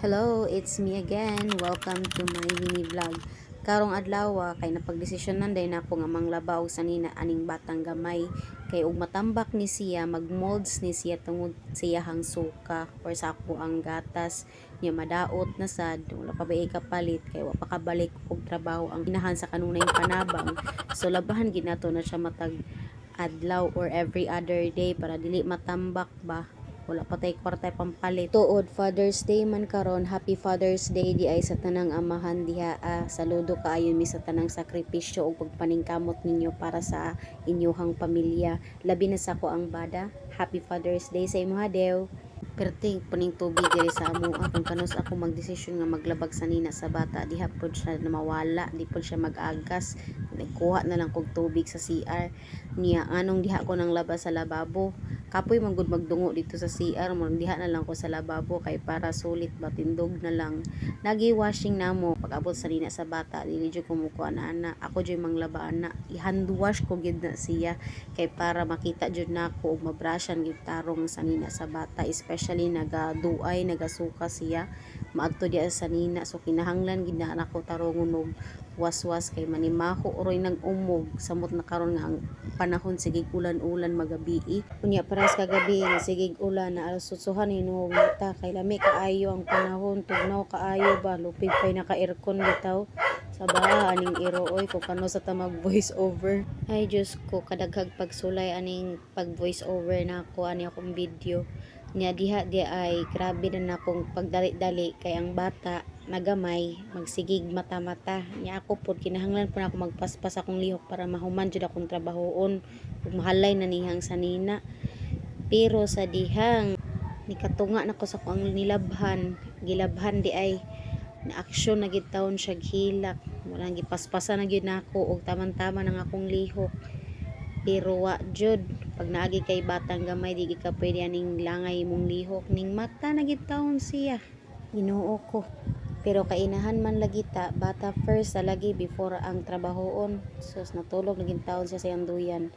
Hello, it's me again. Welcome to my mini vlog. Karong adlaw ah, kay napagdesisyonan day nako nga manglabaw sa nina aning batang gamay kay ug matambak ni siya magmolds ni siya tungod sa iyahang suka or sa ako ang gatas niya madaot na sad wala pa ba kapalit kay wa pa kabalik og trabaho ang inahan sa kanunay panabang so labahan ginato na siya matag adlaw or every other day para dili matambak ba? Wala pa tay kwarta pampalit tuod Father's Day man karon Happy Father's Day di ay sa tanang amahan diha. Ah, saludo kaayo mi sa tanang sakripisyo ug pagpaningkamot ninyo para sa inyuhang pamilya. Labi na sa ko ang bada. Happy Father's Day sa imo hadew perting puning tubig diri sa amo. Kung kanos ako magdesisyon nga maglabag sa nina sa bata. Diha pod siya na mawala. Di pod siya mag-agas. Nagkuha na lang kog tubig sa CR niya anong diha ko nang labas sa lababo? Kapoy man gud magdungo dito sa CR mo diha na lang ko sa lababo kay para sulit batindog na lang. Nagi washing namo pag abot sa nina sa bata dili jud ko mukuha na ana. Ako jud manglaba ana. I-hand wash ko gid na siya kay para makita jud nako ug mabrasyan gid tarong sa nina sa bata especially nagaduay nagasuka siya. Maadto diya sa nina. So kinahanglan gid na nako tarongon og waswas kay manimaho. Oroy nag umog samot na karon nga ang panahon sige ulan-ulan magabi unya paras kagabi nga sige ulan na alas sutsuhan hinuog mata kay lami kaayo ang panahon. Tugnaw kaayo ba? Lupig pay naka aircon bitaw. Sa baha aning iro oy kung kano sa tamag voice over ay Diyos ko kadaghag pagsulay aning pag voice over na ako ani akong video niya diha di ay grabe na akong pagdali-dali kay ang bata nagamay magsigig mata-mata. Niya ako pod kinahanglan po na ako magpaspas akong lihok para mahuman jud akong trabahoon. Ug mahalay na nihang sanina pero sa dihang nikatunga na ko sa kuang nilabhan. Gilabhan di ay na aksyon na gid taon siya hilak wala gipaspasan na gyud nako og taman-tama ng akong lihok. Pero wa jud pag naagi kay batang gamay di ka pwede aning langay mong lihok ning mata na gid taon siya. Ginoo ko. Pero kainahan man lagi ta bata first lagi before ang trabahoon. Sus natulog naging taon siya sa iyang duyan.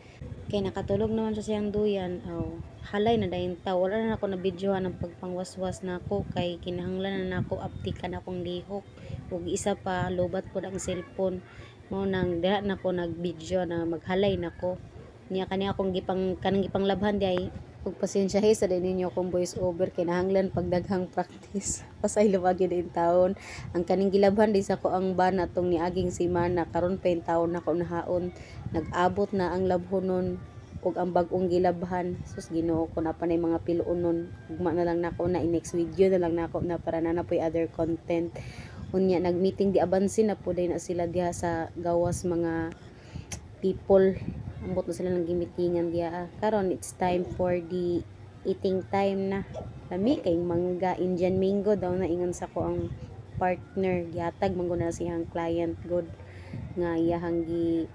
Kay nakatulog naman siya sa iyang duyan oh, halay na dayon ta. Wala na ako na videohan ng pagpangwaswas na ako kay kinahanglan na nako aptikan akong lihok. Ug isa pa lobat po ang cellphone. Mo nang diha na ko nag video na maghalay nako niya kani akong gipang kanang gipang labhan di ay ug pasensya hey sa ninyo akong voice over. Kinahanglan pagdaghang practice. Pasay lumagi din taon. Ang kaning gilabhan di sa ko ang bana tong niaging simana karon pa yung taon na ko nahaon. Nag-abot na ang labhonon ug ang bag-ong gilabhan. Sus Ginoo ko na panay mga piluonon ugma na lang nako na in next video na lang nako na para na napoy other content. Unya nag-meeting di abansin na po na sila diha sa gawas mga people ambot na sila ng gimitingan diya. Karon it's time for the eating time na. Lami kay mangga Indian mango daw na ingon sa ko ang partner. Gihatag man gud na siyang client good. Nga iyahang gi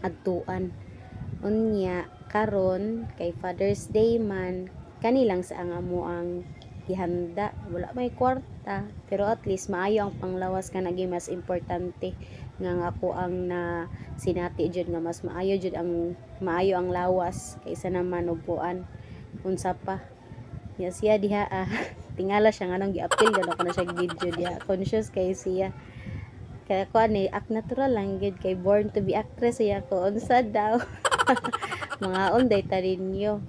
adtuan. Unya karon kay Father's Day man kani lang sa ang amo ang gihanda. Wala may kwarta pero at least maayo ang panglawas ka naging mas importante nga ako ang na sinati jud nga mas maayo jud ang maayo ang lawas kaysa naman upuan unsa pa? Ya siya diha ah, tingala siya nga nang gi-appeal gano ko na siya video diha. Conscious kay siya. Kaya ko ani act natural lang gid kay born to be actress siya ko unsa daw? Mga onday ta ninyo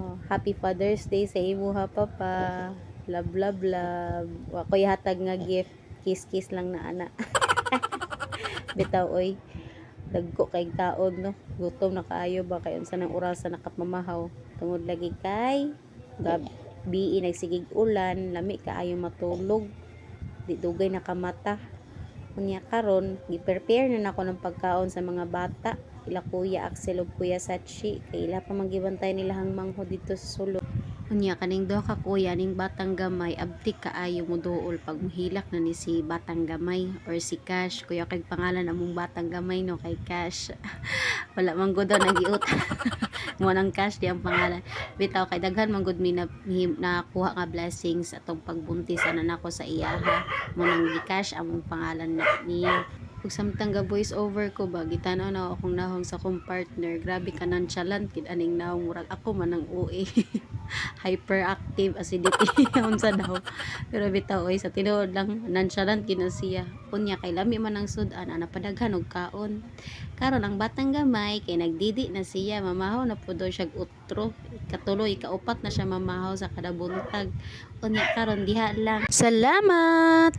oh, happy father's day sa imo ha papa. Love love love. Wa ko hatag nga gift. Kiss kiss lang na ana bitaw oy. Dagko kay taon no? Gutom na kaayo ba? Kay unsa nang oras nakapamahaw tungod lagi kay gabi nagsigig ulan lami kaayo matulog. Di dugay nakamata unya karon gi-prepare na nako ng pagkaon sa mga bata. Ila kuya Axel ug kuya Sachi kay ila pa magibantay nila hang mangho dito sa sulod Unya kaning duha ka kuya ning batang gamay abtik kaayo mo duol pag muhilak na ni si batang gamay or si Cash. Kuya kay pangalan among batang gamay no kay Cash. Wala man gud nagiut. Mo nang Cash di ang pangalan. Bitaw kay daghan man gud mi na nakuha nga blessings atong pagbuntis ana nako sa iyaha mo nang gi Cash among pangalan na niya ug samtang ga voice over ko ba gitanaw na akong nahong sa akong partner. Grabe ka nonchalant kid aning nahong murag ako man ang OA hyperactive acidity. Unsa daw. Pero bitaw oy sa tinuod lang nonchalant gid na siya. Unya kay lami man ang sudan ana padaghan og kaon. Karon ang batang gamay kay nagdidi na siya. Mamahaw na pud siya utro. Katuloy kaupat na siya mamahaw sa kada buntag unya karon diha lang. Salamat